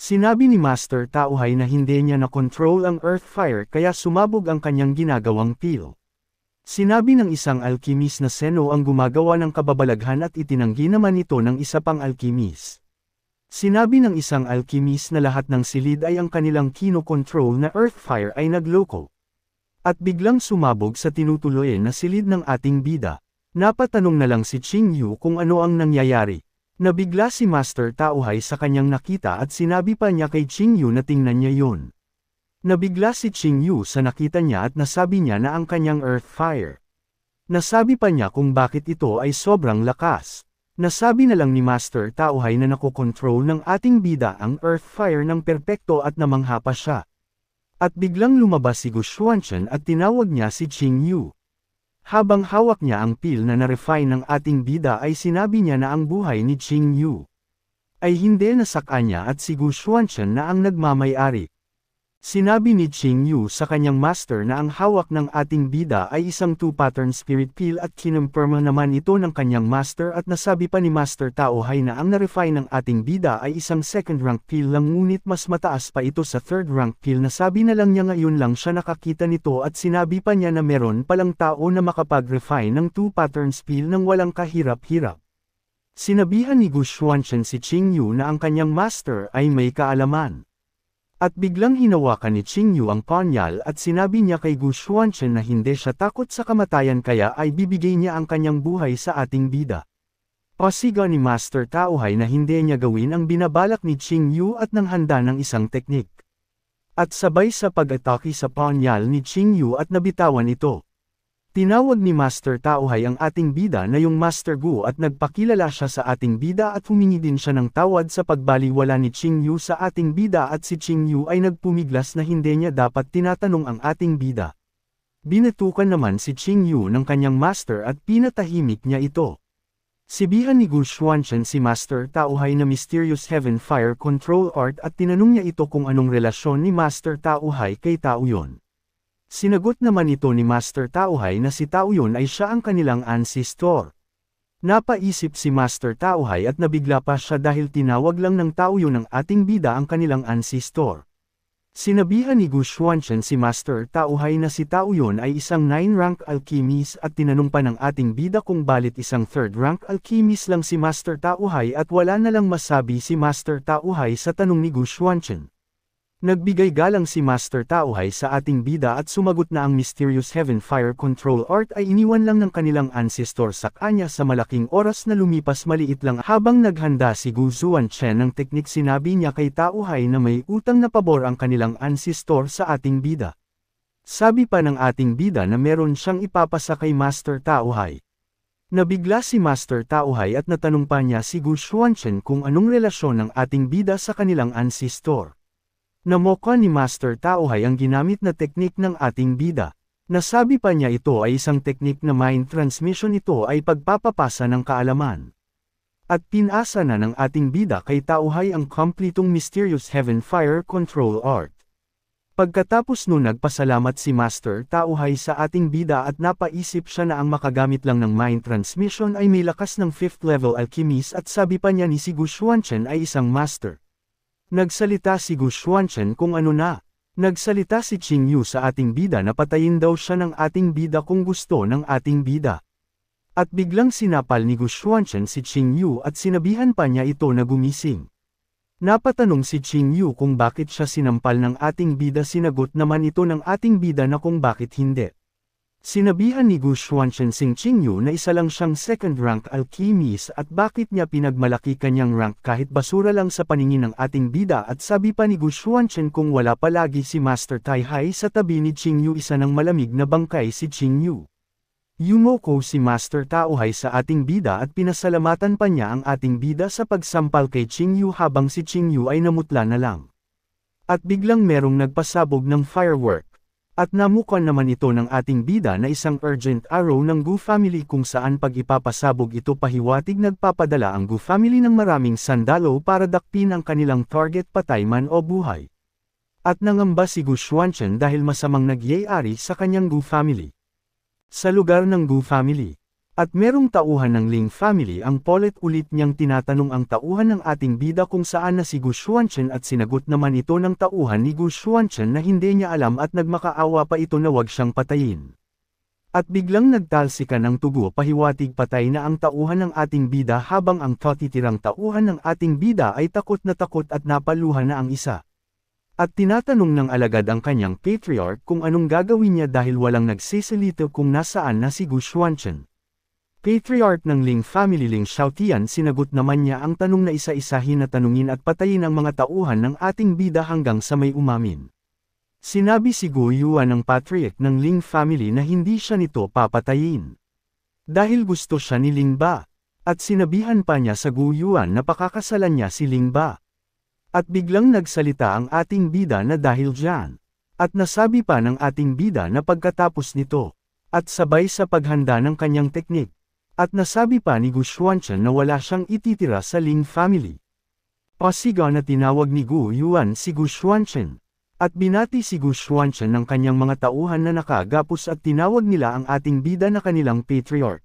Sinabi ni Master Tauhay na hindi niya na-control ang Earth Fire kaya sumabog ang kanyang ginagawang peel. Sinabi ng isang alchemist na Seno ang gumagawa ng kababalaghan at itinanggi naman ito ng isa pang alchemist. Sinabi ng isang alchemist na lahat ng silid ay ang kanilang kino-control na Earth Fire ay nagloko. At biglang sumabog sa tinutuloy na silid ng ating bida. Napatanong na lang si Ching Yu kung ano ang nangyayari. Nabigla si Master Tauhay sa kanyang nakita at sinabi pa niya kay Ching Yu na tingnan niya yon. Nabigla si Ching Yu sa nakita niya at nasabi niya na ang kanyang earth fire. Nasabi pa niya kung bakit ito ay sobrang lakas. Nasabi na lang ni Master Tauhay na nakokontrol ng ating bida ang earth fire ng perpekto at namangha pa siya. At biglang lumabas si Gu Xuanchen at tinawag niya si Ching Yu. Habang hawak niya ang pil na na-refine ng ating bida ay sinabi niya na ang buhay ni Ching Yu ay hindi na sa kanya at si Gu Xuanchen na ang nagmamayari. Sinabi ni Ching Yu sa kanyang master na ang hawak ng ating bida ay isang two-pattern spirit peel at kinumpirma naman ito ng kanyang master at nasabi pa ni Master Tao Hai na ang na-refine ng ating bida ay isang second rank peel lang ngunit mas mataas pa ito sa third rank peel na sabi na lang niya ngayon lang siya nakakita nito at sinabi pa niya na meron palang tao na makapag-refine ng two-pattern peel ng walang kahirap-hirap. Sinabihan ni Gu Xuanchen si Ching Yu na ang kanyang master ay may kaalaman. At biglang hinawakan ni Ching Yu ang panyal at sinabi niya kay Gu Xuanchen na hindi siya takot sa kamatayan kaya ay bibigay niya ang kanyang buhay sa ating bida. Pasiga ni Master Taohai na hindi niya gawin ang binabalak ni Ching Yu at nang handa ng isang teknik. At sabay sa pag-atake sa panyal ni Ching Yu at nabitawan ito. Tinawag ni Master Taohay ang ating bida na yung Master Gu at nagpakilala siya sa ating bida at humingi din siya ng tawad sa pagbaliwala ni Ching Yu sa ating bida at si Ching Yu ay nagpumiglas na hindi niya dapat tinatanong ang ating bida. Binatukan naman si Ching Yu ng kanyang master at pinatahimik niya ito. Sibihan ni Gu Xuanchen si Master Taohay na Mysterious Heaven Fire Control Art at tinanong niya ito kung anong relasyon ni Master Taohay kay Tao yon. Sinagot naman ito ni Master Taohay na si Taoyon ay siya ang kanilang ancestor. Napaisip si Master Taohay at nabigla pa siya dahil tinawag lang ng Taoyon ng ating bida ang kanilang ancestor. Sinabihan ni Gu Xuanchen si Master Taohay na si Taoyon ay isang 9-rank alchemist at tinanong pa ng ating bida kung balit isang 3rd-rank alchemist lang si Master Taohay at wala na lang masabi si Master Taohay sa tanong ni Gu Xuanchen. Nagbigay galang si Master Taohay sa ating bida at sumagot na ang Mysterious Heaven Fire Control Art ay iniwan lang ng kanilang ancestor sa kanya sa malaking oras na lumipas maliit lang habang naghanda si Gu Zuan Chen ng teknik sinabi niya kay Taohay na may utang na pabor ang kanilang ancestor sa ating bida. Sabi pa ng ating bida na meron siyang ipapasa kay Master Taohay. Nabigla si Master Taohay at natanong pa niya si Gu Xuanchen kung anong relasyon ng ating bida sa kanilang ancestor. Namoka ni Master Taohay ang ginamit na teknik ng ating bida. Nasabi pa niya ito ay isang teknik na mind transmission ito ay pagpapapasa ng kaalaman. At pinasa na ng ating bida kay Taohay ang kompletong Mysterious Heaven Fire Control Art. Pagkatapos nun nagpasalamat si Master Taohay sa ating bida at napaisip siya na ang makagamit lang ng mind transmission ay may lakas ng 5th level alchemist at sabi pa niya ni si Gu Xuanchen ay isang master. Nagsalita si Gu Xuanchen kung ano na. Nagsalita si Qing Yu sa ating bida na patayin daw siya ng ating bida kung gusto ng ating bida. At biglang sinapal ni Gu Xuanchen si Qing Yu at sinabihan pa niya ito na gumising. Napatanong si Qing Yu kung bakit siya sinampal ng ating bida sinagot naman ito ng ating bida na kung bakit hindi. Sinabihan ni Gu Xuanchen Sing Qingyu na isa lang siyang second-rank alchemist at bakit niya pinagmalaki kanyang rank kahit basura lang sa paningin ng ating bida at sabi pa ni Gu Xuanchen kung wala palagi si Master Tai Hai sa tabi ni Qingyu isa ng malamig na bangkay si Qingyu. Yumoko si Master Tao Hai sa ating bida at pinasalamatan pa niya ang ating bida sa pagsampal kay Qingyu habang si Qingyu ay namutla na lang. At biglang merong nagpasabog ng firework. At namukan naman ito ng ating bida na isang urgent arrow ng Gu family kung saan pag ipapasabog ito pahiwatig nagpapadala ang Gu family ng maraming sandalo para dakpin ang kanilang target patay man o buhay. At nangamba si Gu Xuanchen dahil masamang nagyayari sa kanyang Gu family. Sa lugar ng Gu family, At merong tauhan ng Ling family ang paulit-ulit niyang tinatanong ang tauhan ng ating bida kung saan na si Gu Xuanchen at sinagot naman ito ng tauhan ni Gu Xuanchen na hindi niya alam at nagmakaawa pa ito na wag siyang patayin. At biglang nagtalsikan ang tugo pahiwatig patay na ang tauhan ng ating bida habang ang tatitirang tauhan ng ating bida ay takot na takot at napaluhan na ang isa. At tinatanong ng alagad ang kanyang patriarch kung anong gagawin niya dahil walang nagsisilito kung nasaan na si Gu Xuanchen. Patriarch ng Ling family Ling Xiaotian sinagot naman niya ang tanong na isa-isahin na tanungin at patayin ang mga tauhan ng ating bida hanggang sa may umamin. Sinabi si Gu Yuan ng patriarch ng Ling family na hindi siya nito papatayin. Dahil gusto siya ni Ling Ba. At sinabihan pa niya sa Gu Yuan na pakakasalan niya si Ling Ba. At biglang nagsalita ang ating bida na dahil dyan. At nasabi pa ng ating bida na pagkatapos nito. At sabay sa paghanda ng kanyang teknik. At nasabi pa ni Gu Xuanchen na wala siyang ititira sa Ling family. Pasiga na tinawag ni Gu Yuan si Gu Xuanchen. At binati si Gu Xuanchen ng kanyang mga tauhan na nakagapos at tinawag nila ang ating bida na kanilang patriarch.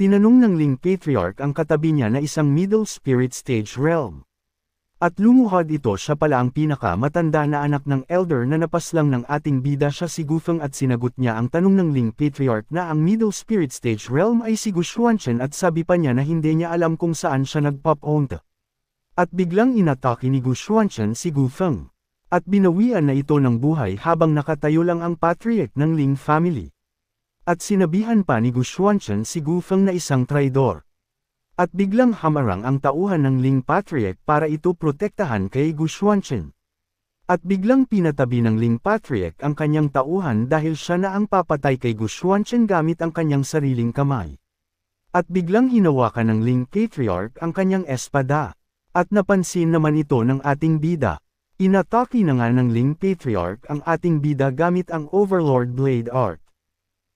Tinanong ng Ling patriarch ang katabi niya na isang middle spirit stage realm. At lumuhod ito siya pala ang pinaka matanda na anak ng elder na napaslang ng ating bida siya si Gufeng at sinagot niya ang tanong ng Ling Patriarch na ang middle spirit stage realm ay si Gu Xuanchen at sabi pa niya na hindi niya alam kung saan siya nagpop onta. At biglang inatake ni Gu Xuanchen si Gufeng. At binawian na ito ng buhay habang nakatayo lang ang patriarch ng Ling family. At sinabihan pa ni Gu Xuanchen si Gufeng na isang traidor. At biglang hamarang ang tauhan ng Ling Patriarch para ito protektahan kay Gu Xuanchen. At biglang pinatabi ng Ling Patriarch ang kanyang tauhan dahil siya na ang papatay kay Gu Xuanchen gamit ang kanyang sariling kamay. At biglang hinawakan ng Ling Patriarch ang kanyang espada. At napansin naman ito ng ating bida. Inatake na nga ng Ling Patriarch ang ating bida gamit ang Overlord Blade Art.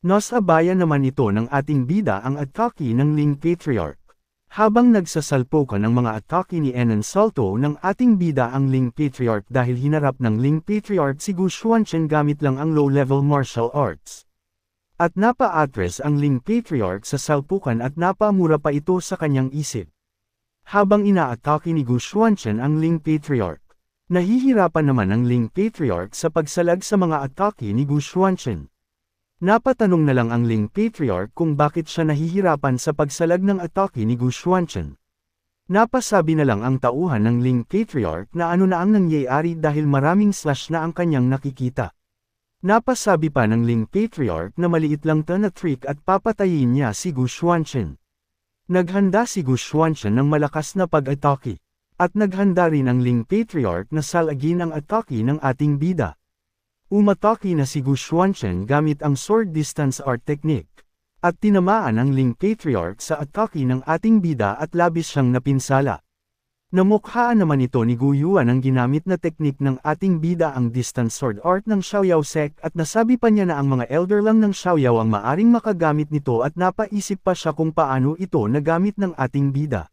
Nasabayan naman ito ng ating bida ang atake ng Ling Patriarch. Habang nagsasalpo ka ng mga atake ni Enan Salto ng ating bida ang Ling Patriarch dahil hinarap ng Ling Patriarch si Gu Xuanchen gamit lang ang low-level martial arts. At napa-address ang Ling Patriarch sa salpukan at napamura pa ito sa kanyang isip. Habang inaatake ni Gu Xuanchen ang Ling Patriarch, nahihirapan naman ang Ling Patriarch sa pagsalag sa mga atake ni Gu Xuanchen. Napatanong na lang ang Ling Patriarch kung bakit siya nahihirapan sa pagsalag ng atake ni Gu Xuanchen. Napasabi na lang ang tauhan ng Ling Patriarch na ano na ang nangyayari dahil maraming slash na ang kanyang nakikita. Napasabi pa ng Ling Patriarch na maliit lang to na trick at papatayin niya si Gu Xuanchen. Naghanda si Gu Xuanchen ng malakas na pag-atake. At naghanda rin ang Ling Patriarch na salagin ang atake ng ating bida. Umatake na si Gu Xuanchen gamit ang sword distance art technique. At tinamaan ang Ling Patriarch sa atake ng ating bida at labis siyang napinsala. Namukhaan naman ito ni Gu Yuan ang ginamit na teknik ng ating bida ang distance sword art ng Xiaoyao Sek at nasabi pa niya na ang mga elder lang ng Xiaoyao ang maaring makagamit nito at napaisip pa siya kung paano ito nagamit ng ating bida.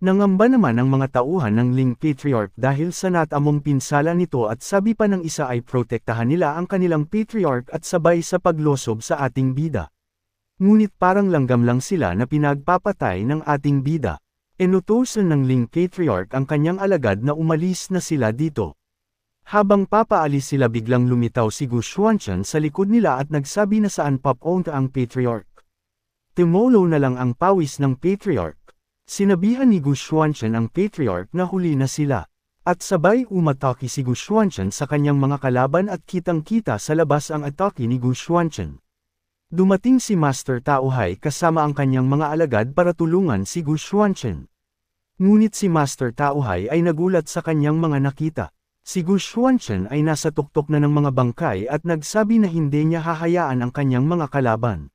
Nangamba naman ang mga tauhan ng Ling Patriarch dahil sa natamong pinsala nito at sabi pa ng isa ay protektahan nila ang kanilang Patriarch at sabay sa paglosob sa ating bida. Ngunit parang langgam lang sila na pinagpapatay ng ating bida. Inutusan ng Ling Patriarch ang kanyang alagad na umalis na sila dito. Habang papaalis sila biglang lumitaw si Gu Xuanchen sa likod nila at nagsabi na saan papunta ang Patriarch. Timolo na lang ang pawis ng Patriarch. Sinabihan ni Gu Xuanchen ang patriarch na huli na sila. At sabay umatake si Gu Xuanchen sa kanyang mga kalaban at kitang-kita sa labas ang atake ni Gu Xuanchen. Dumating si Master Taohai kasama ang kanyang mga alagad para tulungan si Gu Xuanchen. Ngunit si Master Taohai ay nagulat sa kanyang mga nakita. Si Gu Xuanchen ay nasa tuktok na ng mga bangkay at nagsabi na hindi niya hahayaan ang kanyang mga kalaban.